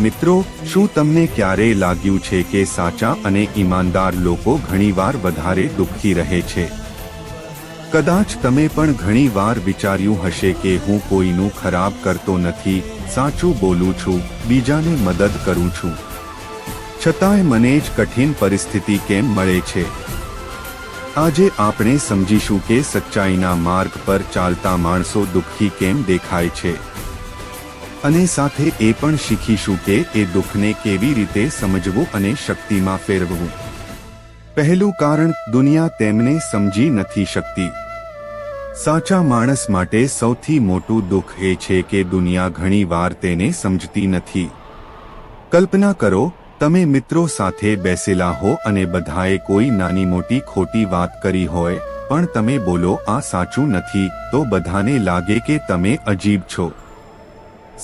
મિત્રો, શું તમને ક્યારેય લાગ્યું છે કે સાચા અને ઈમાનદાર લોકો ઘણીવાર વધારે દુઃખી રહે છે? કદાચ તમે પણ ઘણીવાર વિચાર્યું હશે કે હું કોઈનું ખરાબ કરતો નથી, સાચું બોલું છું, બીજાને મદદ કરું છું. છતાંય મને જ કઠિન પરિસ્થિતિ કેમ મળે છે? આજે આપણે સમજીશું કે સચ્ચાઈના માર્ગ પર ચાલતા માણસો દુઃખી કેમ દેખાય છે. અને સાથે એ પણ શીખીશું કે એ દુઃખને કેવી રીતે સમજવું અને શક્તિમાં ફેરવવું. પહેલું કારણ, દુનિયા તેમને સમજી નથી શકતી. સાચા માણસ માટે સૌથી મોટું દુઃખ એ છે કે દુનિયા ઘણીવાર તેને સમજતી નથી. કલ્પના કરો, તમે મિત્રો સાથે બેસેલા હો અને બધાએ કોઈ નાની મોટી ખોટી વાત કરી હોય, પણ તમે બોલો, આ સાચું નથી, તો બધાને લાગે કે તમે અજીબ છો.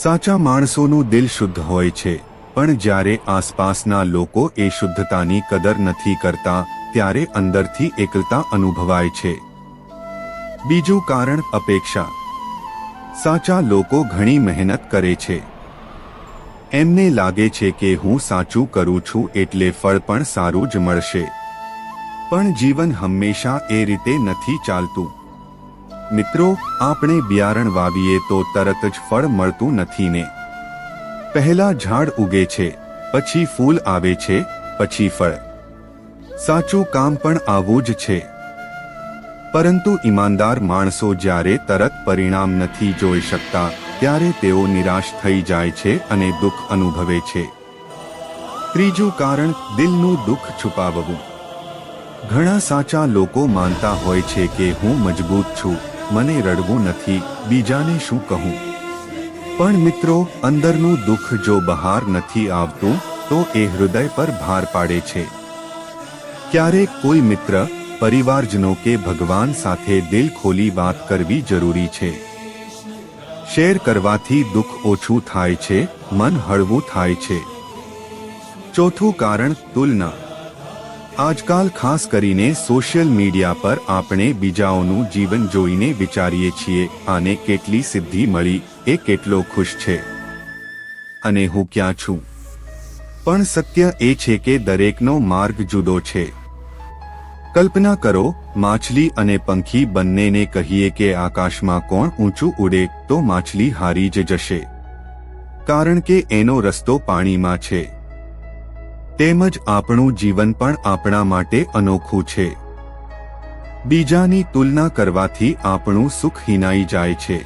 સાચા માણસોનું દિલ શુદ્ધ હોય છે, પણ જ્યારે આસપાસના લોકો એ શુદ્ધતાની કદર નથી કરતા, ત્યારે અંદરથી એકલતા અનુભવાય છે. બીજું કારણ અપેક્ષા. સાચા લોકો ઘણી મહેનત કરે છે. એમને લાગે છે કે હું સાચું કરું છું એટલે ફળ પણ સારું જ મળશે. પણ જીવન હંમેશા એ રીતે નથી ચાલતું. મિત્રો, આપણે બિયારણ વાવીએ તો તરત જ ફળ મળતું નથી ને પહેલા ઝાડ ઉગે છે, પછી ફૂલ આવે છે, પછી ફળ. સાચું કામ પણ આવું જ છે. પરંતુ ઈમાનદાર માણસો જ્યારે તરત પરિણામ નથી જોઈ શકતા, ત્યારે તેઓ નિરાશ થઈ જાય છે અને દુઃખ અનુભવે છે. ત્રીજું કારણ, દિલનું દુઃખ છુપાવવું. ઘણા સાચા લોકો માનતા હોય છે કે હું મજબૂત છું. મને રડવું નથી, બીજાને શું કહું? પણ મિત્રો, અંદરનું દુઃખ જો બહાર નથી આવતું, તો એ હૃદય પર ભાર પાડે છે. ક્યારેક કોઈ મિત્ર, પરિવારજનો કે ભગવાન સાથે દિલ ખોલી વાત કરવી જરૂરી છે. શેર કરવાથી દુઃખ ઓછું થાય છે, મન હળવું થાય છે. ચોથું કારણ તુલના. આજકાલ ખાસ કરીને સોશિયલ મીડિયા પર આપણે બીજાઓનું જીવન જોઈને વિચારીએ છીએ, આને કેટલી સિદ્ધિ મળી, એ કેટલો ખુશ છે? અને હું ક્યાં છું? પણ સત્ય એ છે કે દરેકનો માર્ગ જુદો છે. કલ્પના કરો, માછલી અને પંખી બંનેને કહીએ કે આકાશમાં કોણ ઊંચું ઉડે, તો માછલી હારી જ જશે. કારણ કે એનો રસ્તો પાણીમાં છે. તેમજ આપણું જીવન પણ આપણા માટે અનોખું છે. બીજાની તુલના કરવાથી આપણું સુખ હિનાઈ જાય છે.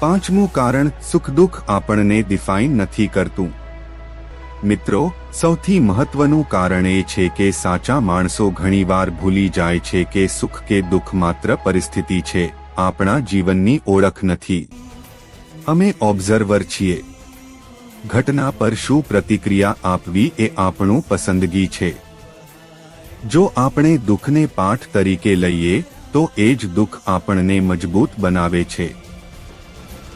પાંચમું કારણ સુખ દુઃખ આપણને ડિફાઇન નથી કરતું. મિત્રો, સૌથી મહત્વનું કારણ એ છે કે સાચા માણસો ઘણીવાર ભૂલી જાય છે કે સુખ કે દુઃખ માત્ર પરિસ્થિતિ છે, આપણા જીવનની ઓળખ નથી. અમે ઓબ્ઝર્વર છીએ. ઘટના પર શું પ્રતિક્રિયા આપવી એ આપણું પસંદગી છે. જો આપણે દુઃખને પાઠ તરીકે લઈએ, તો એ જ દુઃખ આપણને મજબૂત બનાવે છે.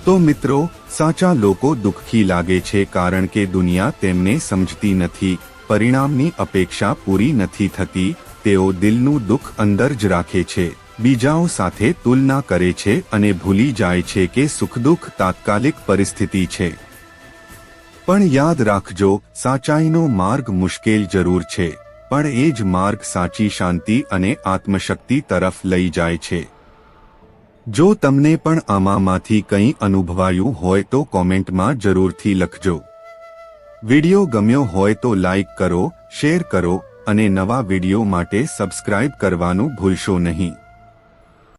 તો મિત્રો, સાચા લોકો દુઃખી લાગે છે કારણ કે દુનિયા તેમને સમજતી નથી, પરિણામની અપેક્ષા પૂરી નથી થતી, તેઓ દિલનું દુઃખ અંદર જ રાખે છે, બીજાઓ સાથે તુલના કરે છે અને ભૂલી જાય છે કે સુખ દુઃખ તાત્કાલિક પરિસ્થિતિ છે. પણ યાદ રાખજો, સાચાઈનો માર્ગ મુશ્કેલ જરૂર છે, પણ એ જ માર્ગ સાચી શાંતિ અને આત્મશક્તિ તરફ લઈ જાય છે. જો તમને પણ આમાંમાંથી કંઈ અનુભવાયું હોય તો કોમેન્ટમાં જરૂરથી લખજો. વિડિયો ગમ્યો હોય તો લાઇક કરો, શેર કરો અને નવા વિડિયો માટે સબસ્ક્રાઇબ કરવાનું ભૂલશો નહીં.